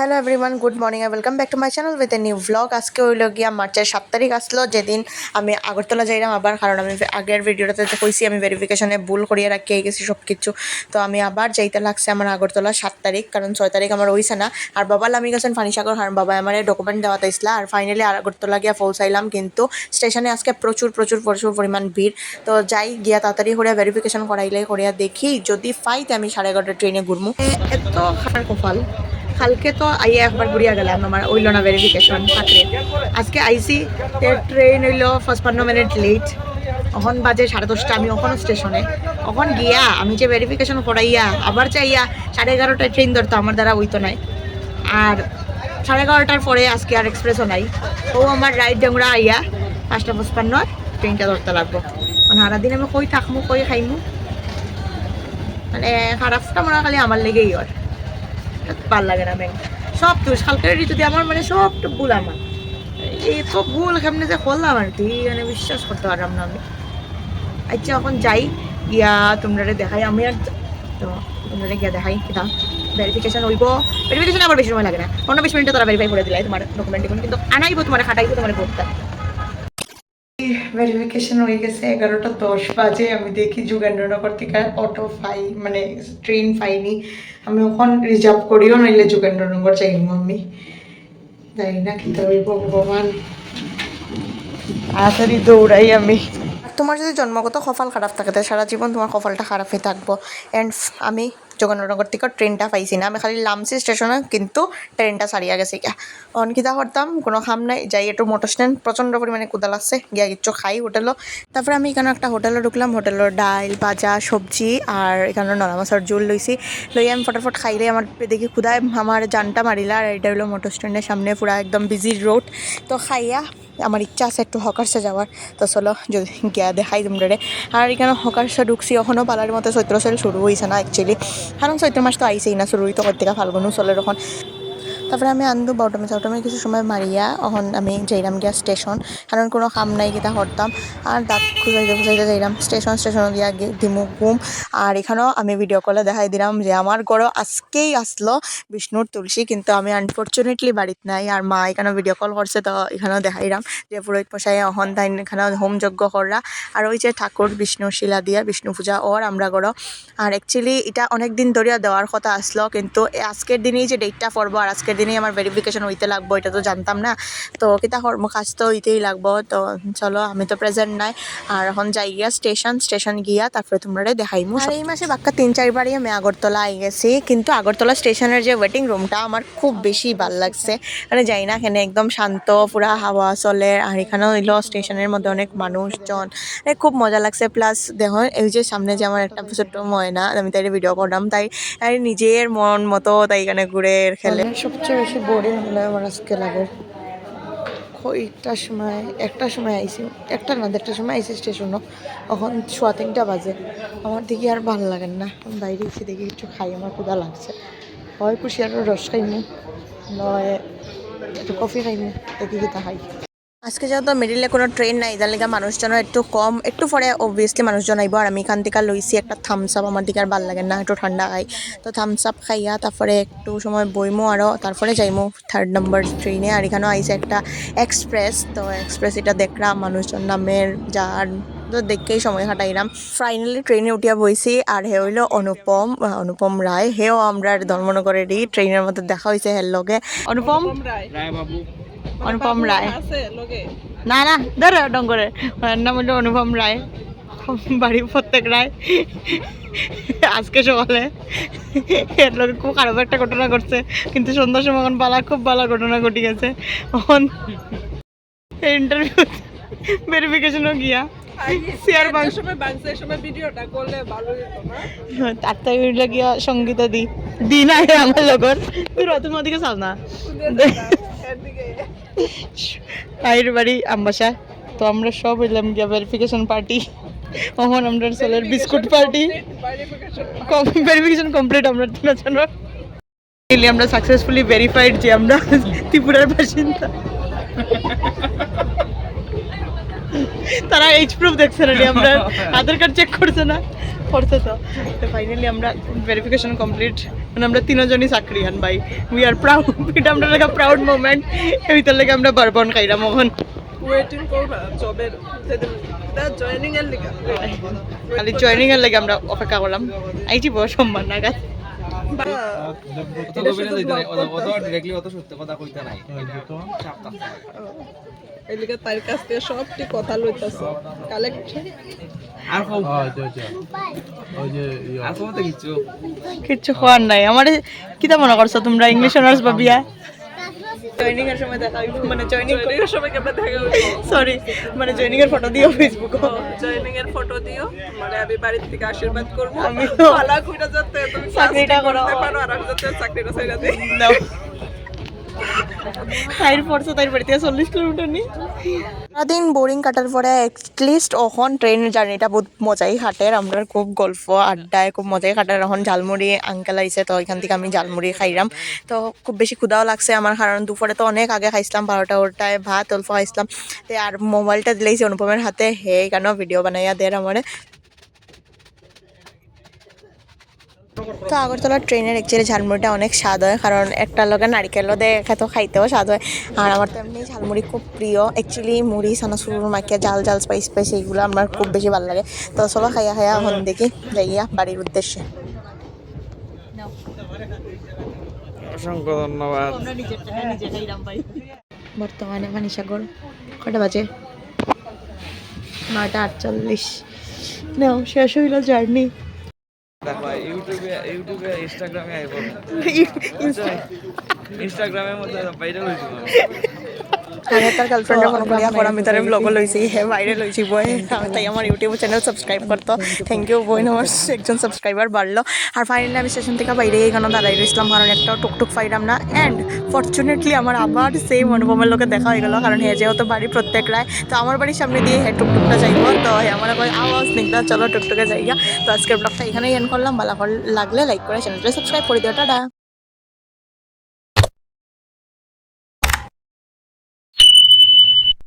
Hello everyone, good morning R welcome back to my channel with a new blog আজকে হইল গিয়া মার্চের সাত তারিখ আসলো, যেদিন আমি আগরতলা যাইলাম আবার, কারণ আমি আগের ভিডিওটাতে তো কইছি, আমি ভেরিফিকেশনে ভুল করিয়ে রাখিয়ে গেছি সব কিছু তো আমি আবার যাইতে লাগছে আমার আগরতলা সাত তারিখ, কারণ ছয় তারিখ আমার হইছে না। আর বাবা আমি গেছেন ফানিসাগর কারণ বাবা আমার ডকুমেন্ট দেওয়া তাইছিলা আর ফাইনালি আগরতলা গিয়া পৌঁছাইলাম, কিন্তু স্টেশনে আজকে প্রচুর প্রচুর প্রচুর পরিমাণ ভিড়। তো যাই, গিয়া তাড়াতাড়ি করিয়া ভেরিফিকেশন করাইলে, করিয়া দেখি, যদি ফাইতে আমি সাড়ে এগারোটা ট্রেনে ঘুরমু। এত খার কপাল। কালকে তো আইয়া একবার ঘুরিয়া গেলাম আমার ওইল না ভেরিফিকেশন থাকলে আজকে আইসি ট্রেন হইল পঁচপান্ন মিনিট লেট এখন বাজে সাড়ে দশটা, আমি ওখানে স্টেশনে ওখন গিয়া, আমি যে ভেরিফিকেশন করাইয়া, আবার চাইয়া সাড়ে এগারোটায় ট্রেন ধরতো, আমার দ্বারা হইতো নাই। আর সাড়ে এগারোটার পরে আজকে আর এক্সপ্রেসও নাই। ও আমার রাইড ডাংরা আইয়া পাঁচটা পঁচপান্ন ট্রেনটা ধরতে লাগবো। মানে সারাদিন আমি কই থাকমু, কই খাইমু? মানে খারাপটা মনে খালি আমার লেগেই হয়। ভালো লাগে না ব্যাংক। সব দোষ। কালকের যদি আমার মানে সবটা ভুল আমার। এই তো ভুল কেমনে যে করলাম আর কি মানে বিশ্বাস করতে পারলাম না আমি। আচ্ছা এখন যাই। গিয়া তোমরা দেখাই। আমি আর তো তোমরা গিয়া দেখাই কিনা। ভেরিফিকেশন হইব। ভেরিফিকেশন আবার বেশি সময় লাগে না। পনেরো বিশ মিনিটে তোরা ভেরিফাই করে দিলাই তোমার ডকুমেন্ট কিন্তু আনাইবো, তোমার খাটাইবো, তোমার করতে ভেরিফিকেশন হয়ে গেছে, এগারোটা দশ বাজে, আমি দেখি যুগেন্দ্রনগর থেকে অটো পাই মানে ট্রেন পাইনি আমি ওখান রিজার্ভ করিও, নাইলে যুগেন্দ্রনগর যাইম আমি যাই না, কি হইব ভগবান। তাড়াতাড়ি দৌড়াই আমি। তোমার যদি জন্মগত কপাল খারাপ থাকে, তাহলে সারা জীবন তোমার কপালটা খারাপই থাকব। অ্যান্ড আমি জগন্নাথনগর থেকে ট্রেনটা পাইছি না। আমি খালি লামসি স্টেশনে কিন্তু ট্রেনটা সারিয়া গেছে গিয়া। অন কিতা করতাম কোনো খাম নাই। যাই একটু মোটর স্ট্যান্ড প্রচণ্ড পরিমাণে কুদা লাগছে গিয়া কিচ্ছু খাই হোটেলও তারপরে আমি এখানে একটা হোটেলে ঢুকলাম। হোটেলের ডাল ভাজা সবজি আর এখানে নলা মাছের জোল লইছি লই আমি ফটাফট খাইলে আমার দেখি ক্ষুদায় আমার জানটা মারিলা আর এটা হলো মোটর স্ট্যান্ডের সামনে পুরা একদম বিজি রোড তো খাইয়া আমার ইচ্ছা আছে একটু হকার্সে যাওয়ার। তো চলো, যদি গিয়া দেখাই তোমরা আর এখানে হকার্সে ঢুকছি এখনও পালার মতো চৈত্র সেল শুরু হয়েছে না অ্যাকচুয়ালি কারণ চৈত্র মাস তো আইসেই না শুরুই তো করতে ফাল্গুনও চলে তখন তারপরে আমি আনব বাউটামে চাউটামে, কিছু সময় মারিয়া এখন আমি যাইলাম গিয়া স্টেশন কারণ কোনো কাম নাই কিতা করতাম আর দাঁত খুঁজাইতে খুঁজাইতে যাইলাম স্টেশন স্টেশনে গে- দিমু ঘুম আর এখানেও আমি ভিডিও কলে দেখাই দিলাম যে আমার ঘরও আজকেই আসলো বিষ্ণুর তুলসী, কিন্তু আমি আনফর্চুনেটলি বাড়িতে নাই আর মা এখানে ভিডিও কল করছে, তো এখানেও দেখাইলাম যে পুরোহিত মশাই অহন তাই এখানে হোম যজ্ঞ করা আর ওই যে ঠাকুর বিষ্ণুর শিলা দিয়া, বিষ্ণু পূজা, ওর আমরা গড়ো আর অ্যাকচুয়ালি এটা অনেক দিন ধরিয়া দেওয়ার কথা আসলো, কিন্তু আজকের দিনেই যে ডেটটা পড়ব, আর আজকের দিনেই আমার ভেরিফিকেশন হইতে লাগবো, এটা তো জানতাম না। তো কিতা কর্ম কাজ তো হইতেই লাগবো, তো চলো আমি তো প্রেজেন্ট নাই। আর এখন যাই গিয়া স্টেশন স্টেশন গিয়া তারপরে তোমরা দেখাইমু। আর এই মাসে বাক্কা তিন, চারবারই আমি আগরতলা আই গেছি। কিন্তু আগরতলা স্টেশনের যে ওয়েটিং রুমটা আমার খুব বেশি ভালো লাগছে। মানে যাই না এখানে একদম শান্ত, পুরা হাওয়া চলে। আর এখানেও হইল স্টেশনের মধ্যে অনেক মানুষজন। মানে খুব মজা লাগছে। প্লাস দেখো এই যে সামনে যে আমার একটা ছোট্ট ময়না, আমি তাই ভিডিও করলাম। তাই নিজের মন মতো তাই এখানে ঘুরে খেলে। সবচেয়ে বেশি বোরিং হলো আমার আজকে লাগে কয়টার সময়, একটার সময় আইসি, একটা না, দেড়টার সময় আইসি স্টেশনও। এখন সোয়া তিনটা বাজে। আমার দেখি আর ভালো লাগেন না। এখন বাইরে এসে দেখি একটু খাই, আমার ক্ষুধা লাগছে। হয় আর রস খাইনি নয় একটু কফি খাইনি দেখি তা খাই আজকে যেহেতু মিডিলে কোনো ট্রেন নাই যার লেগে মানুষজন একটু কম একটু পরে অবভিয়াসলি মানুষজন আইব আর আমি এখান থেকে লইছি একটা থামস আপ আমার দিকে আর ভালো লাগে না একটু ঠান্ডা খাই তো থামস আপ খাইয়া তারপরে একটু সময় বইমো আরও তারপরে যাইমু থার্ড নাম্বার ট্রেনে আর এখানেও আইসে একটা এক্সপ্রেস তো এক্সপ্রেস এটা দেখলাম মানুষজন নামের যার তো দেখেই সময় কাটাইলাম ফাইনালি ট্রেনে উঠিয়া বইছি আর হে হইল অনুপম অনুপম রায়। হেও আমরা ধর্মনগরেরই ট্রেনের মধ্যে দেখা হয়েছে হের লগে। অনুপম? অনুপম রায়। না না ধর ডঙ্গরে। ওনার নাম হলো অনুপম রায়। বাড়ি প্রত্যেক রায়। আজকে সকালে এর লোক খুব খারাপ একটা ঘটনা ঘটছে। কিন্তু সন্ধ্যার সময় এখন বালা খুব ভালো ঘটনা ঘটে গেছে। এখন ইন্টারভিউ ভেরিফিকেশনও গিয়া শেয়ার সময় ভিডিওটা করলে ভালো হতো না? গিয়া সঙ্গীতা দি দি না আমার লগত। তুই রতন ওদিকে চাও না। এদিকে বাড়ি আমবাসা। তো আমরা সব হইলাম গিয়া ভেরিফিকেশন পার্টি তখন আমরা চলের বিস্কুট পার্টি ভেরিফিকেশন কমপ্লিট আমরা তিনজনের আমরা সাকসেসফুলি ভেরিফাইড যে আমরা ত্রিপুরার বাসিন্দা। তারা এইচ প্রুফ দেখছে না আমরা আধার কার্ড চেক করছে না। করছে তো। তো ফাইনালি আমরা ভেরিফিকেশন কমপ্লিট মানে আমরা তিনজনই চাকরিয়ান ভাই উই আর প্রাউড এটা আমরা লেখা প্রাউড মোমেন্ট এইটার লেগে আমরা বারবন খাইলাম এখন ওয়েটিং করবা জবের জয়েনিং এর লিগা। খালি জয়েনিং এর লেগে আমরা অপেক্ষা করলাম। আইটি বড় সম্মান নাগাদ। তার কাছ থেকে সবটি কথা লইতাছে। কালেক্ট আর ওই যে ইয়া। কিচ্ছু হওয়ার নাই। আমার কিতা মনে করছ তোমরা? ইংলিশ অনার্স বা বিয়া? জয়েনিং এর সময় দেখা হইব, মানে জয়েনিং এর সময় কেমন দেখা হইল সরি মানে জয়েনিং এর ফটো দিও ফেসবুক জয়নিং এর ফটো দিও। মানে আমি বাড়ির থেকে আশীর্বাদ করব। আমি ভালো কইরা যাতে তুমি চাকরিটা করো। আর আমি যাতে চাকরিটা ছাইরা দেই। তাইর পড়ছে তাইর বাড়িতে চল্লিশ কিলোমিটার নি সারাদিন বোরিং কাটার পরে অ্যাটলিস্ট ওখন ট্রেনের জার্নিটা বহুত মজাই কাটের আমরা খুব গল্প, আড্ডায় খুব মজাই কাটার এখন ঝালমুড়ি আঙ্কেল আইছে, তো ওইখান থেকে আমি ঝালমুড়ি খাইলাম তো খুব বেশি ক্ষুদাও লাগছে আমার, কারণ দুপুরে তো অনেক আগে খাইছিলাম, বারোটা ওরটায় ভাত, অল্প খাইছিলাম। আর মোবাইলটা দিলেইছি অনুপমের হাতে, হে কেন ভিডিও বানাইয়া দের আমারে। তো আগরতলার ট্রেনের অ্যাকচুয়ালি ঝালমুড়িটা অনেক স্বাদ হয় কারণ একটা লগে নারিকেলও দেয় তো খাইতেও স্বাদ হয়। আর আমার তো এমনি ঝালমুড়ি খুব প্রিয়। অ্যাকচুয়ালি মুড়ি সানাসুর মাখিয়া জাল জাল স্পাইস স্পাইস এইগুলো আমার খুব বেশি ভালো লাগে। তো চলো খাইয়া খাইয়া এখন দেখি যাইয়া বাড়ির উদ্দেশ্যে। অসংখ্য ধন্যবাদ। বর্তমানে মানিসাগর কটা বাজে? নয়টা আটচল্লিশ। নাও শেষ হইল জার্নি। ইউটিউবে ইনস্টাগ্রামে আইব। ইনস্টাগ্রামের মধ্যে ভাইরাল হইছে আমি তার গার্লফ্রেন্ডের ফোন করিয়া পর আমি তার ব্লগ লইছি হে বাইরে লইছি বই তাই আমার ইউটিউব চ্যানেল সাবস্ক্রাইব করতো থ্যাংক ইউ বই আমার একজন সাবস্ক্রাইবার বাড়লো আর ফাইনালি আমি স্টেশন থেকে বাইরে এখানে দাঁড়াই রয়েছিলাম কারণ একটা টুকটুক পাইলাম না অ্যান্ড ফর্চুনেটলি আমার আবার সেম অনুপমের লোকে দেখা হয়ে গেল কারণ হে যেহেতু বাড়ি প্রত্যেক রায় তো আমার বাড়ির সামনে দিয়ে হে টুকটুকটা যাইব তো হে আমার কয় আওয়াজ নিকদা চলো টুকটুকে যাইগা তো আজকের ব্লগটা এখানেই এন করলাম ভালো লাগলে লাইক করে চ্যানেলটা সাবস্ক্রাইব করে দিও টাটা